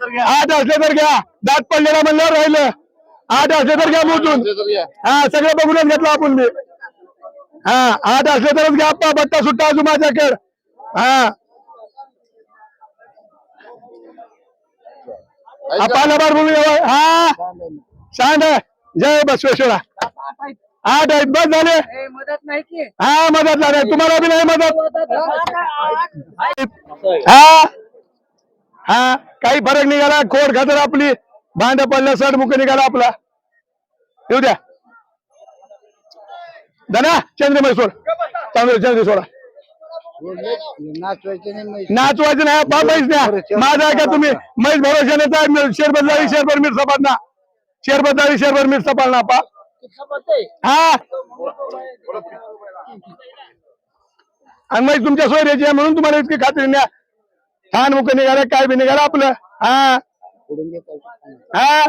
आठ असले तर घ्या. दात पडलेला म्हणल्यावर राहिलं. आठ असले तर घ्या मोजून. हा सगळं बघूनच घेतलं आपण मी. हा आठ असले तरच घ्या. आप्पा बट्टा सुट्टा अजून माझ्याकडे. हा. आपल्याला बार बोलू हा. शांत आहे. जय बसवेश्वरा. आठ आहेत. बस झाले. मदत नाही की. हा मदत झाली. तुम्हाला बी नाही मदत. हा. हा काही फरक निघाला खोड खातर आपली. भांड पडलं सड मुख निघाला आपला. येऊ द्या. धना चंद्रमहेश्वर चांगलं चंद्र सोडा. नाचवायचे नाही. नाचवायचं नाही माझा आहे का तुम्ही. म्हैस भरोशाने शेर बदलावी शेरभर मीठ सपाट ना शेर बदलावी शेरभर मीठ सपाल ना पा. हा. आणि म्हैस तुमच्या सोयऱ्याची आहे म्हणून तुम्हाला इतकी खात्री न्या. छान मुख निघालं काय बी निघालं आपलं. हा. हा.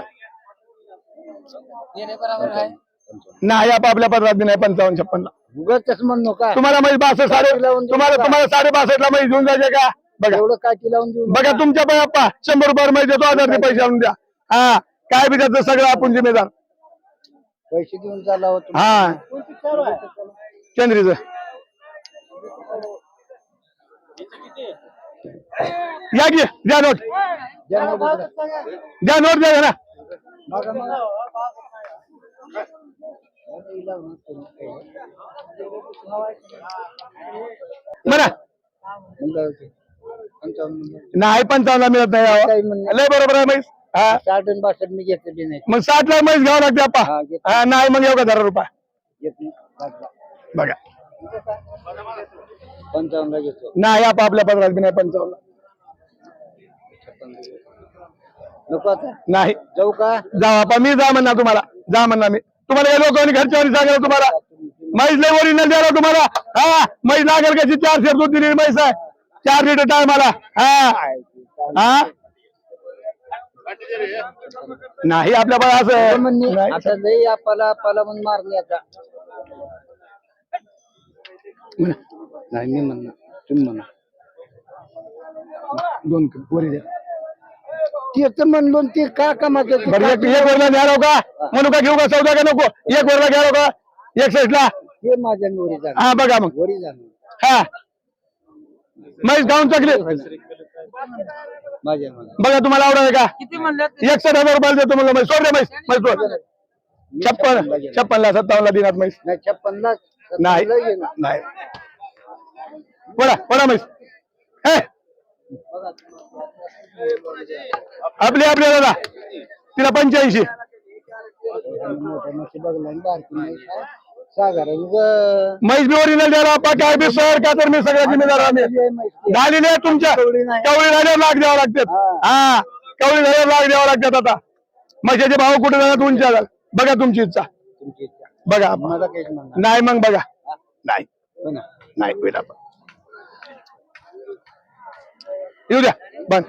नाही आप आपल्या पत्रात बी नाही पंचावन्न उगाच म्हण नका. तुम्हाला म्हैस बासष्ट साडे तुम्हाला तुम्हाला साडे बासष्ट ला म्हैस घेऊन जायचे का? बघा. एवढं काठी लावून देऊ बघा तुमच्या पाय अप्पा शंभर रुपयावर माहिती देतो हजार ते पैसे आणून द्या. हा. काय बी त्याचं सगळं आपण जिम्मेदार. पैसे देऊन चालला होतो हा. चंद्रीच. या की द्या नोट. द्या नोट. द्या ना. म्हणा नाही पंचावन्न मिळत नाही. लय बरोबर आहे म्हैस हा. साठ आणि बासष्ट मी घेतले नाही. मग साठ ला म्हैस घ्यावं लागते हा, घेतो. हा नाही मग येऊ का दहा रुपये. घेत नाही. बघा पंचावन्नला घेतो नाही आप आपल्या पत्रात बी नाही पंचावन्न नको आता. नाही. जाऊ का? जा बापा मी जा म्हणणार तुम्हाला. जा म्हणणार मी. तुम्हाला या लोकांनी घरच्यावर सांगितलं तुम्हाला. म्हैस लय ओरिजिनल द्यायला तुम्हाला. हा म्हैस लागेल कशी? चार शेर दूध दिलेली म्हैस आहे. चार लिटर टायमाला हा. हा? नाही आपल्या बाळा असं म्हणणे नाही. आता लई आपला आपला म्हणून मारणे आता. नाही मी म्हणणार. तुम्ही म्हणा. दोन वरी द्या. ते तर म्हणलो ते का कामाचं ते बरं एक एक वरला घ्या का म्हणू का घेऊ का? चौदा का नको? एक वरला घ्या का एक ला हे माझ्या वरी जाणार. हा बघा मग. वरी जाणार. हा. म्हैस गाऊन माझ्या मला बघा तुम्हाला आवडेल का? किती म्हणलं एकसठ हजार रुपयाला देतो म्हणलं म्हैस सोड रे म्हैस म्हैस सोड. छप्पन छप्पनला सत्तावन्नला दिनात म्हैस नाही छप्पनला नाही. नाही. पडा पडा म्हैस हे! आपली आपली दादा. तिला पंच्याऐंशी. म्हैस बी ओरिजिनल द्यायला आपा काय बी सर का तर मी सगळ्या जिम्मेदार आम्ही. झालेली तुमच्या कवळी झाल्यावर लाख द्यावं लागतात हा. कवळी झाल्यावर लाख द्यावं लागतात आता. म्हशीचे भाव कुठे उंच्या जातात बघा तुमची इच्छा. बघा. नाही मग बघा. नाही. ना. नाही होईल आपण येऊ द्या बंद.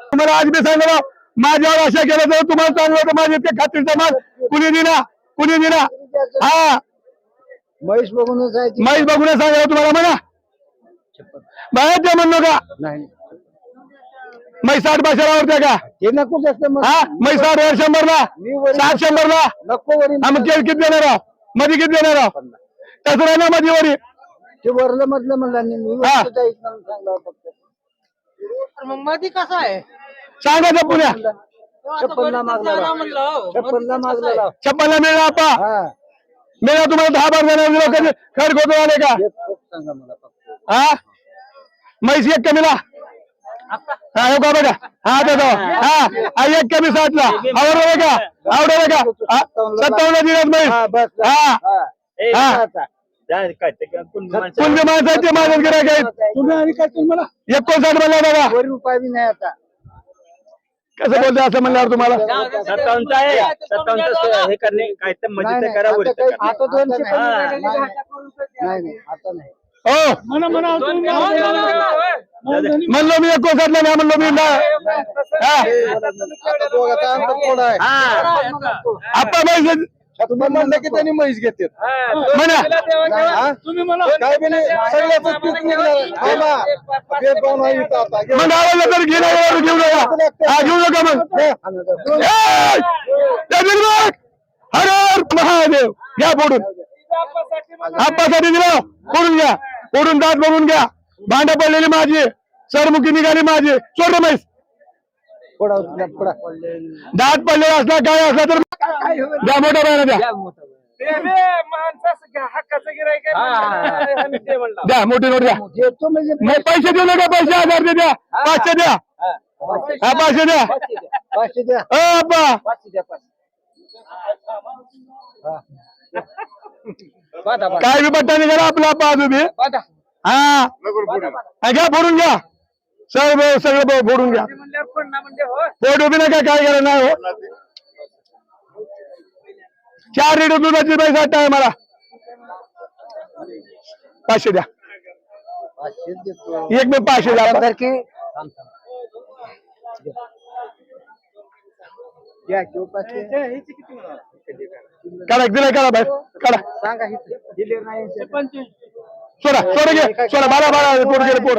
तुम्हाला आज मी सांगलो माझ्यावर आशा केलं तर तुम्हाला चांगलं होतं. माझ्या इतके खात्रीचा माल कुणी दिना कुणी दिना हा. आहे ती. म्हैस बघून सांगायला तुम्हाला म्हणा. बाहेर ते म्हणलो का नाही. म्हैस साठ भाषेला आवडते का? ते नको जास्त मग. हा? वर शंभरला मी वरी साठ शंभरला नको वरी हा मग केस किती देणार? मध्ये किती देणार आहो? तसं नाही ना वरी. ते वरलं मधलं म्हणलं नाही मी हा. वरचं जाईत म्हणून सांगलं फक्त. मग मध्ये कसं आहे? सांगायचं पुण्या छप्पनला. मागला लाव. छप्पनला मागला लाव. छप्पनला मिळणार आपा हा. तुम्हाला दहा बार देणार दिलं कधी खर खोटं आले का? सांगा मला फक्त. हा? म्हैस एक कमीला. हा हो का बघा हा देतो हा हा, एक कमी साठला आवडलं का? आवडलं का? हा, सत्तावन्न दिवस म्हैस हा बस हा. पुण्य माणसाचे माझ्याच गिरायक आहेत तुम्ही आणि काय तुम्हाला एकोणसाठ म्हणला बी नाही आता. कसं बोलतोय असं म्हणल्यावर तुम्हाला? सत्तावन्नचं आहे. सत्तावन्नचं हे करणे काय तर नाही, नाही, करा आता वरती काही- करा. आता दोनशे हा. कमी झालेले हो म्हणलो मी एकोणसाठला नाही म्हणलो मी ना हा. आता हा म्हैस तुम्ही म्हणलं की त्यांनी म्हैस घेते म्हणा. तुम्ही काय बी नाही सगळ्याच मग आवडलं तर घेऊन या. हा घेऊ नका मग! हर हर महादेव. घ्या फोडून. आप्पासाठी दिलं. फोडून घ्या. फोडून दात बघून घ्या. भांडा पडलेली माझी. सरमुखी निघाली माझी. सोड रे म्हैस. दात पडलेला असला काय असला तर द्या मोठा बाहेर द्या. द्या मोठी नोट द्या. मग पैसे देऊ नका पैसे हज़ार दे द्या. पाचशे द्या. हा. पाचशे द्या. पाचशे द्या. पाचशे द्या. काय बी निघाला आपला तुम्ही हा. हा, घ्या फोडून घ्या. सगळं सगळं ब- फोडून घ्या. पोट उभी नका काय करा नाही हो. चार लिटर दुधाची पैसा आहे मला. पाचशे द्या. एक मी पाचशे द्या. की काढा दिलाय काढा बाहेर काढा. सांगा नाही. सोडा सोडा घे सोडा बारा बारा पोट गेले पोट